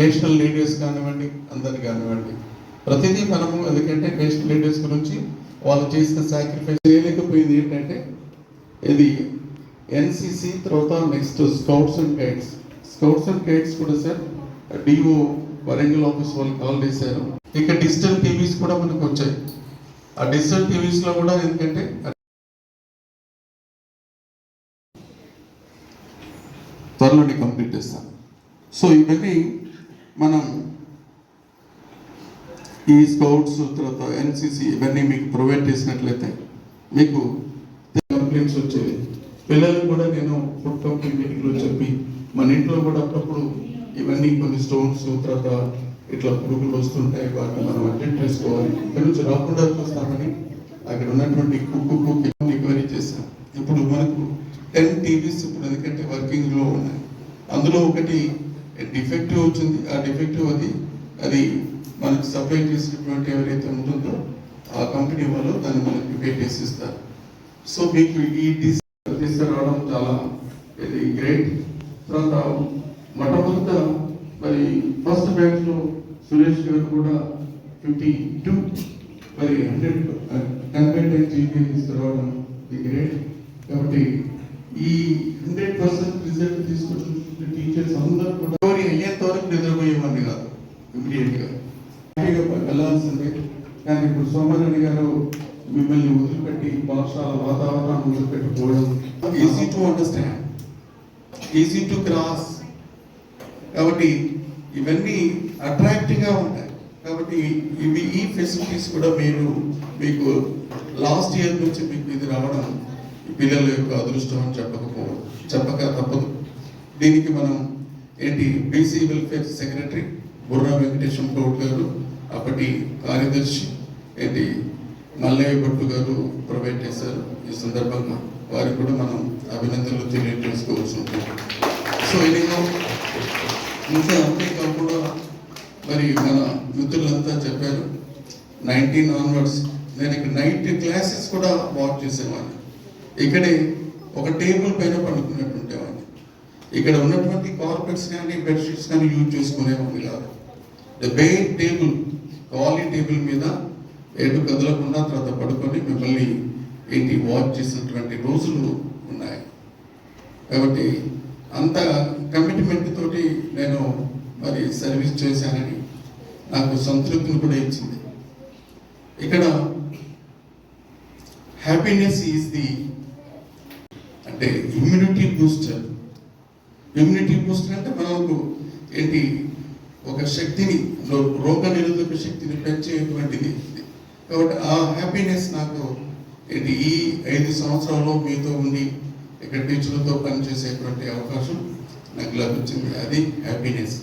National leaders కానివ్వండి అందరు కానివ్వండి. ప్రతిదీ మనము ఎందుకంటే నేషనల్ లీడర్స్ గురించి వాళ్ళు చేసిన సాక్రిఫైస్ చేయలేకపోయింది ఏంటంటే ఇది ఎన్సిసి తర్వాత next scouts and guides scouts and guides కూడా సార్ డిఓ వరంగల్ ఆఫీస్ వాళ్ళు కాల్ చేశారు. ఇక డిజిటల్ టీవీస్ కూడా మనకు వచ్చాయి. ఆ డిజిటల్ టీవీస్లో కూడా ఎందుకంటే త్వరలోనే కంప్లీట్ చేస్తాను. సో ఇవన్నీ మనం ఈ స్కౌట్స్ తర్వాత ఎన్సిసి ఇవన్నీ మీకు ప్రొవైడ్ చేసినట్లయితే మీకు కంప్లైంట్స్ వచ్చేవి. పిల్లలు కూడా నేను ఫుడ్ కంపెనీ మీటింగ్లో చెప్పి మన ఇంట్లో కూడా అప్పుడప్పుడు ఇవన్నీ కొన్ని స్టోన్స్ తర్వాత ఇట్లా పురుగులు వస్తుంటాయి వాటిని మనం అటెండ్ చేసుకోవాలి. ఇక్కడ నుంచి రాకుండా చూస్తామని అక్కడ ఉన్నటువంటి కుక్కు కుక్కి రికవరీ చేశాం ఇప్పుడు మనకు టెన్ టీవీస్ ఇప్పుడు ఎందుకంటే వర్కింగ్లో ఉన్నాయి. అందులో ఒకటి డిఫెక్టివ్ వచ్చింది ఆ డిఫెక్టివ్ అది అది మనకు సప్లై చేసినటువంటి ఎవరైతే ఉంటుందో ఆ కంపెనీ వాళ్ళు దాన్ని మనకి రిపేర్ చేసి ఇస్తారు సో మీకు ఈ డిస్ తీసుకురావడం చాలా ఇది గ్రేట్ తర్వాత మొట్టమొదట మరి ఫస్ట్ బ్యాచ్లో సురేష్ గారు కూడా ఫిఫ్టీ టూ మరి హండ్రెడ్ హండ్రెడ్ జీబీ తీసుకురావడం ఇది గ్రేట్ కాబట్టి ఈ హండ్రెడ్ పర్సెంట్ రిజల్ట్ తీసుకొచ్చిన టీచర్స్ అందరూ కూడా వరకు కాదు ఇమీడియట్గా వెళ్ళాల్సిందే. కానీ ఇప్పుడు సోమరెడ్డి గారు మిమ్మల్ని వదిలిపెట్టి పాఠశాల వాతావరణాన్ని వదిలిపెట్టిపోవడం easy to understand easy to cross కాబట్టి ఇవన్నీ అట్రాక్టివ్గా ఉంటాయి. కాబట్టి ఇవి ఈ ఫెసిలిటీస్ కూడా మీరు మీకు లాస్ట్ ఇయర్ నుంచి మీకు ఇది రావడం పిల్లల యొక్క అదృష్టం అని చెప్పకపోవడం చెప్పక తప్పదు. దీనికి మనం ఏంటి? BC welfare secretary Burra Venkatesham Goud garu అప్పటి కార్యదర్శి ఏంటి? మల్లయ్య భట్టు గారు ప్రొవైడ్ చేశారు. ఈ సందర్భంగా వారికి కూడా మనం అభినందనలు తెలియజేసుకోవాల్సి ఉంటుంది సో ఎన్నో ఇంకా అంతేకాకుండా మరి మన మిత్రులంతా చెప్పారు. Nineteen onwards. నేను ఇక్కడ నైట్ క్లాసెస్ కూడా వాక్ చేసేవాడిని. ఇక్కడే ఒక టేబుల్ పైన పడుకున్నట్టు ఉండేవాడిని ఇక్కడ ఉన్నటువంటి కార్పెట్స్ కానీ బెడ్షీట్స్ కానీ యూజ్ చేసుకునేవాడిని కాదు ద బెయిన్ టేబుల్ కాలీ టేబుల్ మీద ఎటు కదలకుండా తర్వాత పడుకొని మిమ్మల్ని ఏంటి వాచ్ చేసినటువంటి రోజులు ఉన్నాయి. కాబట్టి అంత కమిట్మెంట్ తోటి నేను మరి సర్వీస్ చేశానని నాకు సంతృప్తిని కూడా ఇచ్చింది. ఇక్కడ హ్యాపీనెస్ ఈజ్ ది అంటే ఇమ్యూనిటీ బూస్టర్ ఇమ్యూనిటీ బూస్టర్ అంటే మనకు ఏంటి ఒక శక్తిని రోగ నిరోధక శక్తిని పెంచేటువంటిది. కాబట్టి ఆ హ్యాపీనెస్ నాకు ఏంటి ఈ ఐదు సంవత్సరాల్లో మీతో ఉండి ఇక్కడ టీచర్లతో పనిచేసేటువంటి అవకాశం నాకు లభించింది. అది హ్యాపీనెస్